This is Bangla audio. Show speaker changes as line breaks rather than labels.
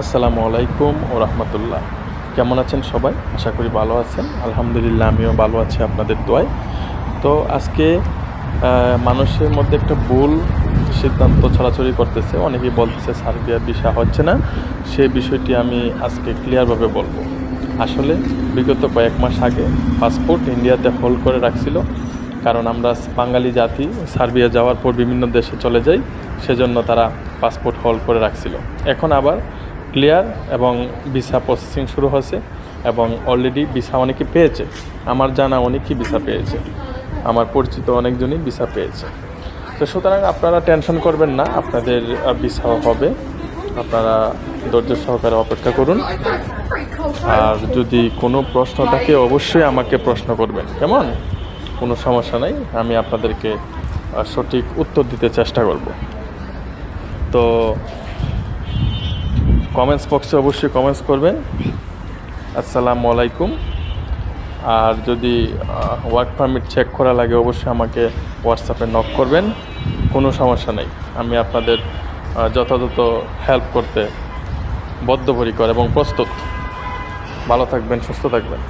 আসসালামু আলাইকুম ও রহমতুল্লাহ। কেমন আছেন সবাই? আশা করি ভালো আছেন। আলহামদুলিল্লাহ, আমিও ভালো আছি আপনাদের দোয়ায়। তো আজকে মানুষের মধ্যে একটা ভুল সিদ্ধান্ত ছড়াছড়ি করতেছে। অনেকেই বলতেছে সার্বিয়া ভিসা হচ্ছে না। সেই বিষয়টি আমি আজকে ক্লিয়ারভাবে বলব। আসলে, বিগত কয়েক মাস আগে পাসপোর্ট ইন্ডিয়াতে হোল্ড করে রাখছিল। কারণ আমরা বাঙালি জাতি, সার্বিয়া যাওয়ার পর বিভিন্ন দেশে চলে যাই, সেজন্য তারা পাসপোর্ট হোল্ড করে রাখছিল। এখন আবার ক্লিয়ার এবং ভিসা প্রসেসিং শুরু হয়েছে এবং অলরেডি ভিসা অনেকে পেয়েছে। আমার জানা অনেকেই ভিসা পেয়েছে। আমার পরিচিত অনেকজনই ভিসা পেয়েছে। তো সুতরাং আপনারা টেনশন করবেন না, আপনাদের ভিসাও হবে। আপনারা ধৈর্য সহকারে অপেক্ষা করুন। আর যদি কোনো প্রশ্ন থাকে, অবশ্যই আমাকে প্রশ্ন করবেন। কেমন? কোনো সমস্যা নাই, আমি আপনাদেরকে সঠিক উত্তর দিতে চেষ্টা করব। তো কমেন্টস বক্সে অবশ্যই কমেন্টস করবেন। আসসালামু আলাইকুম আর যদি ওয়ার্ক পারমিট চেক করা লাগে, অবশ্যই আমাকে হোয়াটসঅ্যাপে নক করবেন। কোনো সমস্যা নেই। আমি আপনাদের যথাযথ হেল্প করতে বদ্ধপরিকর এবং প্রস্তুত। ভালো থাকবেন, সুস্থ থাকবেন।